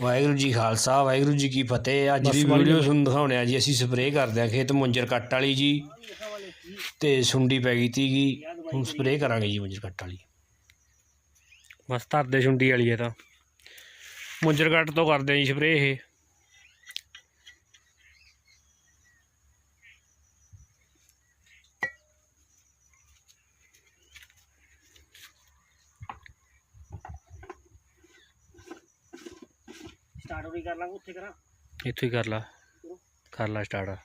ਵਾਹਿਗੁਰੂ ਜੀ ਖਾਲਸਾ ਵਾਹਿਗੁਰੂ ਜੀ ਕੀ ਫਤਿਹ। ਅੱਜ ਦੀ ਵੀਡੀਓ ਤੁਹਾਨੂੰ ਦਿਖਾਉਣੇ ਆ ਜੀ। ਅਸੀਂ ਸਪਰੇਅ ਕਰਦੇ ਆ ਖੇਤ ਮੁੰਜਰ ਕੱਟ ਵਾਲੀ ਜੀ। ਤੇ ਸੁੰਡੀ ਪੈ ਗਈ ਤੀਗੀ ਹੁਣ ਸਪਰੇਅ ਕਰਾਂਗੇ ਜੀ ਮੁੰਜਰ ਕੱਟ ਵਾਲੀ। ਬਸ ਧਰਦੇ ਸੁੰਡੀ ਵਾਲੀ ਹੈ ਤਾਂ। ਮੁੰਜਰ ਕੱਟ ਤੋਂ ਕਰਦੇ ਆ ਜੀ ਸਪਰੇਅ ਇਹ। ਸਟਾਰਟ ਵੀ ਕਰ ਲਾਂਗੇ ਉੱਥੇ ਕਰਾਂ। ਇੱਥੋਂ ਹੀ ਕਰ ਲਾ। ਕਰ ਲਾ ਸਟਾਰਟ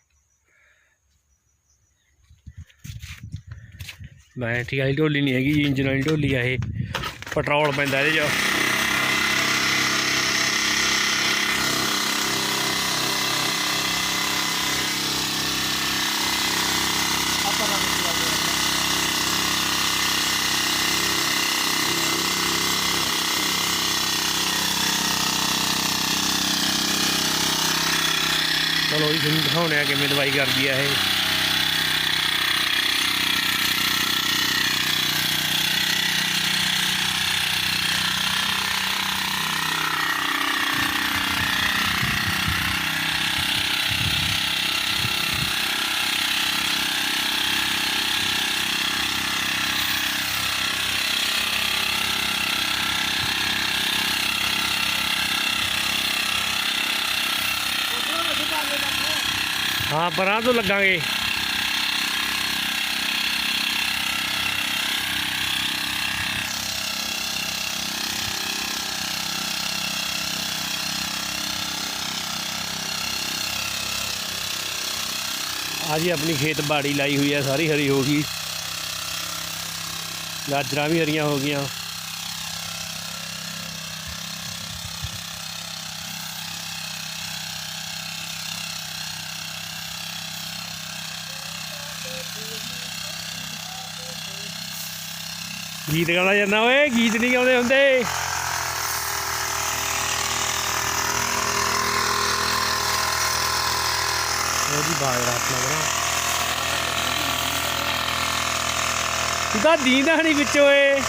ਬੈਟਰੀ ਵਾਲੀ ਢੋਲੀ ਨਹੀਂ ਹੈਗੀ ਇੰਜਨ ਵਾਲੀ ਢੋਲੀ ਆ ਇਹ। ਪੈਟਰੋਲ ਪੈਂਦਾ ਇਹਦੇ 'ਚ। ਚਲੋ ਜੀ ਤੁਹਾਨੂੰ ਦਿਖਾਉਣੇ ਆ ਕਿਵੇਂ ਦਵਾਈ ਕਰਦੀ ਆ ਇਹ। ਹਾਂ, ਪਰਾਂ ਤੋਂ ਲੱਗਾਂਗੇ। ਆ ਜੀ, ਆਪਣੀ ਖੇਤ ਬਾੜੀ ਲਾਈ ਹੋਈ ਹੈ ਸਾਰੀ ਹਰੀ ਹੋ ਗਈ। ਗਾਜਰਾਂ ਵੀ ਹਰੀਆਂ ਹੋ ਗੀਤ ਗਾਉਣਾ ਜਾਂਦਾ ਓਏ, ਗੀਤ ਨਹੀਂ ਗਾਉਂਦੇ ਹੁੰਦੇ। ਉਹਦੀ ਬਾਗ ਰਾਤ ਲੱਗਣਾ ਤੂੰ ਤਾਂ ਦੀਂਦਾ ਨਹੀਂ ਵਿੱਚ ਓਏ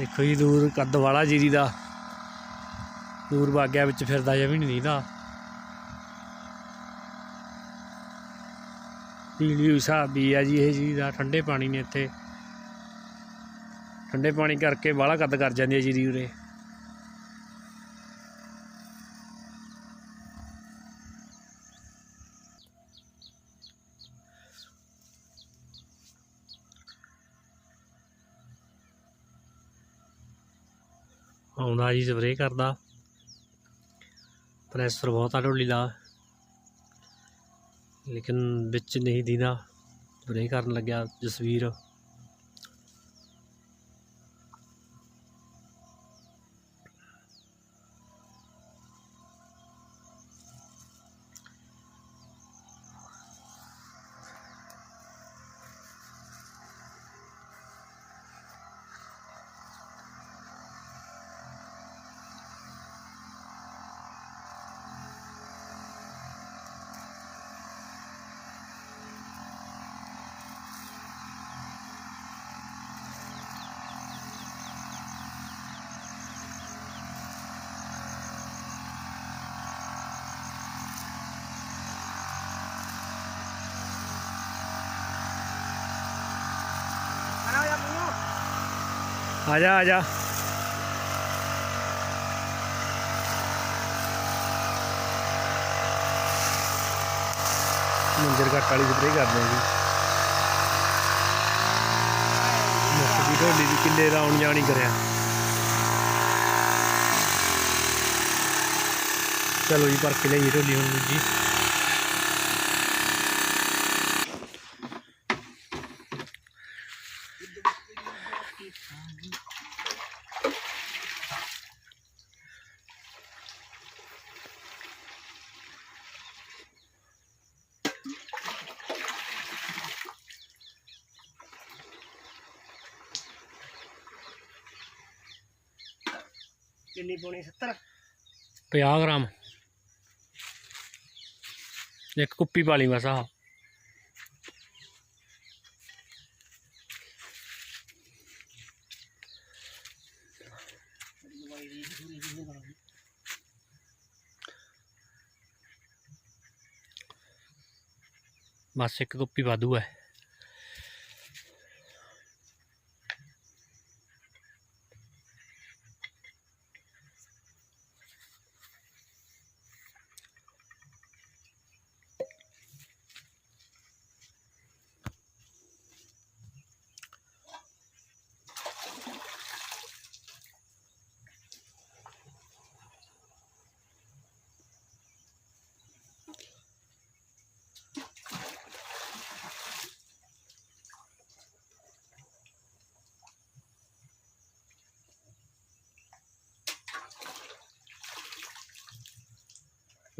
ਦੇਖੋ ਜੀ, ਦੂਰ ਕੱਦ ਵਾਲਾ ਜੀਰੀ ਦਾ। ਦੂਰ ਬਾਗਿਆ ਵਿੱਚ ਫਿਰਦਾ ਜਮੀ ਨਹੀਂ ਦੀਦਾ। ਪੀਲੀ ਹੋਈ ਹਿਸਾਬੀ ਆ ਜੀ ਇਹ ਜੀ ਦਾ, ਠੰਡੇ ਪਾਣੀ ਨੇ ਇੱਥੇ। ਠੰਡੇ ਪਾਣੀ ਕਰਕੇ ਬਾਹਲਾ ਕੱਦ ਕਰ ਜਾਂਦੀ ਹੈ ਜੀਰੀ ਉਰੇ। ਆਉਂਦਾ ਜੀ ਸਪਰੇਅ ਕਰਦਾ। ਪ੍ਰੈਸ਼ਰ ਬਹੁਤ ਆ ਢੋਲੀ ਦਾ। ਲੇਕਿਨ ਵਿੱਚ ਨਹੀਂ ਦੀਦਾ। ਸਪਰੇਅ ਕਰਨ ਲੱਗਿਆ ਜਸਵੀਰ। ਆ ਜਾ ਆ ਜਾ। ਮੰਜਰ ਘੱਟ ਵਾਲੀ ਸਪਰੇਅ ਕਰਦੇ ਆ ਜੀ। ਮੁੱਖ ਦੀ ਢੋਲੀ ਦੀ ਕਿੱਲੇ ਦਾ ਆਉਣ ਜਾਣ ਕਰਿਆ। ਚਲੋ ਜੀ, ਭਰ ਕੇ ਲਈਏ ਢੋਲੀ ਹੁਣ ਜੀ ਕਿੰਨੀ ਪਾਉਣੀ 70 50 ਗ੍ਰਾਮ। ਇੱਕ ਕੁੱਪੀ ਪਾ ਲਈ ਬਸ ਆਹ। ਬਸ ਇੱਕ ਕੁੱਪੀ ਵਾਧੂ ਹੈ।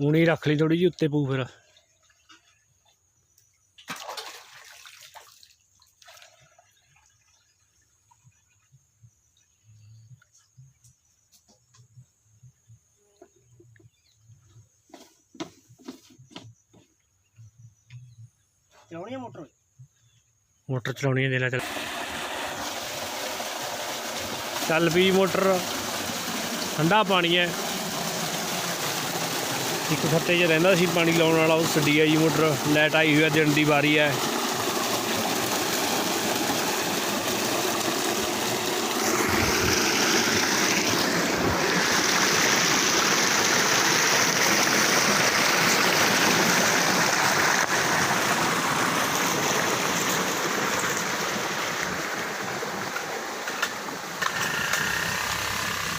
ਊਣੀ ਰੱਖ ਲਈ ਥੋੜੀ ਜਿਹੀ ਉੱਤੇ ਪੂ ਫਿਰ। ਚਲਾਉਣੀ ਆ ਮੋਟਰ? ਮੋਟਰ ਚਲਾਉਣੀ ਹੈ ਦੇ ਲੈ ਚੱਲ। ਚੱਲ ਵੀ ਮੋਟਰ। ਠੰਡਾ ਪਾਣੀ ਹੈ ਇੱਕ ਖੱਤੇ 'ਚ ਰਹਿੰਦਾ ਸੀ ਪਾਣੀ ਲਾਉਣ ਵਾਲਾ, ਉਹ ਛੱਡੀ ਆ ਜੀ, ਮੋਟਰ, ਲਾਈਟ ਆਈ ਹੋਈ ਹੈ ਦਿਨ ਦੀ ਵਾਰੀ ਹੈ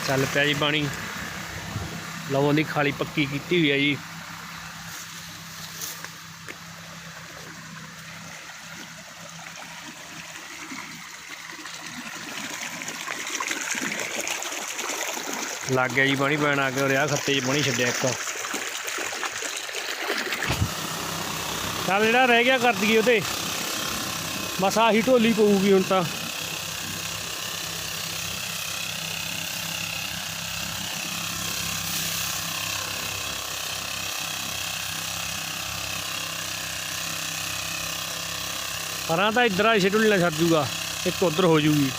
ਚੱਲ ਪਿਆ ਜੀ ਪਾਣੀ। ਲਓ ਦੀ ਖਾਲੀ ਪੱਕੀ ਕੀਤੀ ਹੋਈ ਹੈ ਜੀ। ਲੱਗ ਗਿਆ ਜੀ ਪਾਣੀ ਪੈਣ ਆ ਕੇ, ਰਿਆ ਖੱਤੇ 'ਚ ਪਾਣੀ ਛੱਡਿਆ ਇੱਕ। ਚੱਲ ਜਿਹੜਾ ਰਹਿ ਗਿਆ ਕਰ ਦਈਏ ਉਹਤੇ ਬਸ ਆਹੀ ਢੋਲੀ ਪਊਗੀ ਹੁਣ ਤਾਂ। ਪਰਾਂ ਤਾਂ ਇਧਰ ਆ ਛੇਡੂ ਲੈ ਛੱਡ ਜੂਗਾ, ਇੱਕ ਉਧਰ ਹੋ ਜੂਗੀ।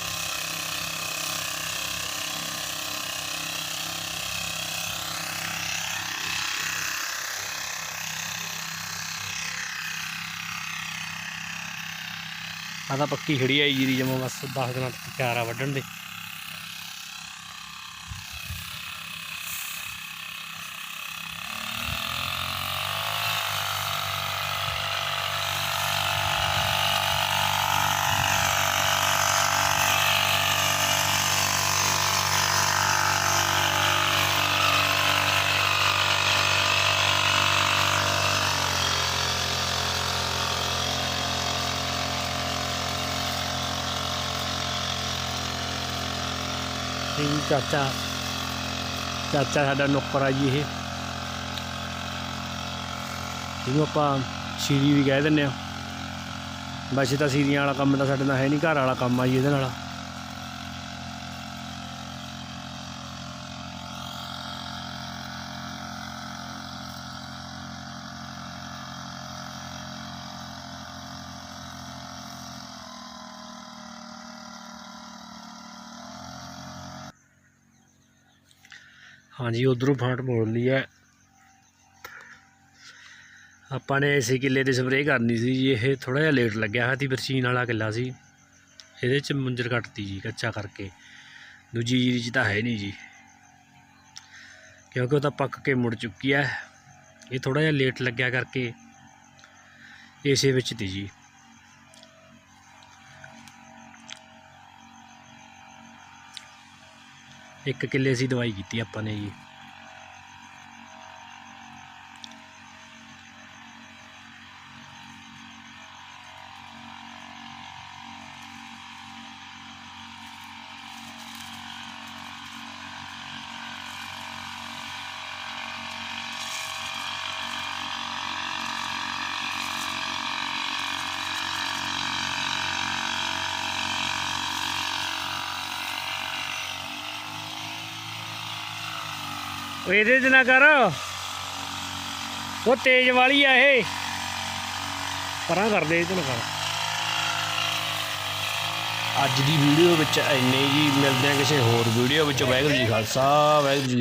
ਆ ਤਾਂ ਪੱਕੀ ਖੜੀ ਆਈ ਜੀਰੀ ਜਮਾ ਬਸ 10 ਦਿਨਾਂ ਤੱਕ ਤਿਆਰ ਆ ਵੱਢਣ ਦੇ। ਇਹ ਚਾਚਾ ਚਾਚਾ ਸਾਡਾ ਨੌਕਰ ਆ ਜੀ ਇਹ ਇਹਨੂੰ ਆਪਾਂ ਸੀਰੀ ਵੀ ਕਹਿ ਦਿੰਦੇ ਆ ਵੈਸੇ ਤਾਂ ਸੀਰੀਆਂ ਵਾਲਾ ਕੰਮ ਤਾਂ ਸਾਡੇ ਨਾਲ ਹੈ ਨਹੀਂ ਘਰ ਵਾਲਾ ਕੰਮ ਆ ਜੀ ਇਹਦੇ ਨਾਲ ਹਾਂਜੀ, ਉਧਰੋਂ ਫਾਂਟ ਮੋੜ ਲਈ ਹੈ। ਆਪਾਂ ਨੇ ਇਸੇ ਕਿੱਲੇ ਦੀ ਸਪਰੇਅ ਕਰਨੀ ਸੀ ਜੀ, ਇਹ ਥੋੜਾ ਜਿਹਾ ਲੇਟ ਲੱਗਿਆ ਹੋਇਆ ਤੀ ਬਰਸੀਨ ਵਾਲਾ ਕਿੱਲਾ ਸੀ। ਇਹਦੇ ਚ ਮੁੰਜਰ ਕੱਟਤੀ ਜੀ, ਕੱਚਾ ਕਰਕੇ। ਦੂਜੀ ਜੀਰੀ ਚ ਤਾਂ ਹੈ ਨਹੀਂ ਜੀ। ਕਿਉਂਕਿ ਉਹ ਤਾਂ ਪੱਕ ਕੇ ਮੁੜ ਚੁੱਕੀ ਹੈ। ਇਹ ਥੋੜਾ ਜਿਹਾ ਲੇਟ ਲੱਗਿਆ ਕਰਕੇ ਇਸੇ ਵਿੱਚ ਤੀ ਜੀ। ਇੱਕ ਕਿੱਲੇ ਸੀ ਦਵਾਈ ਕੀਤੀ ਆਪਾਂ ਨੇ ਜੀ। ਇਹਦੇ 'ਚ ਨਾ ਕਰ। ਉਹ ਤੇਜ਼ ਵਾਲੀ ਆ ਇਹ। ਪਰਾਂ ਕਰ ਦੇ ਇਹ 'ਚ ਕਰ। ਅੱਜ ਦੀ ਵੀਡੀਓ ਵਿੱਚ ਇੰਨੇ ਜੀ ਮਿਲਦੇ ਆ ਕਿਸੇ ਹੋਰ ਵੀਡੀਓ ਵਿੱਚ। ਵਾਹਿਗੁਰੂ ਜੀ ਖਾਲਸਾ, ਵਾਹਿਗੁਰੂ ਜੀ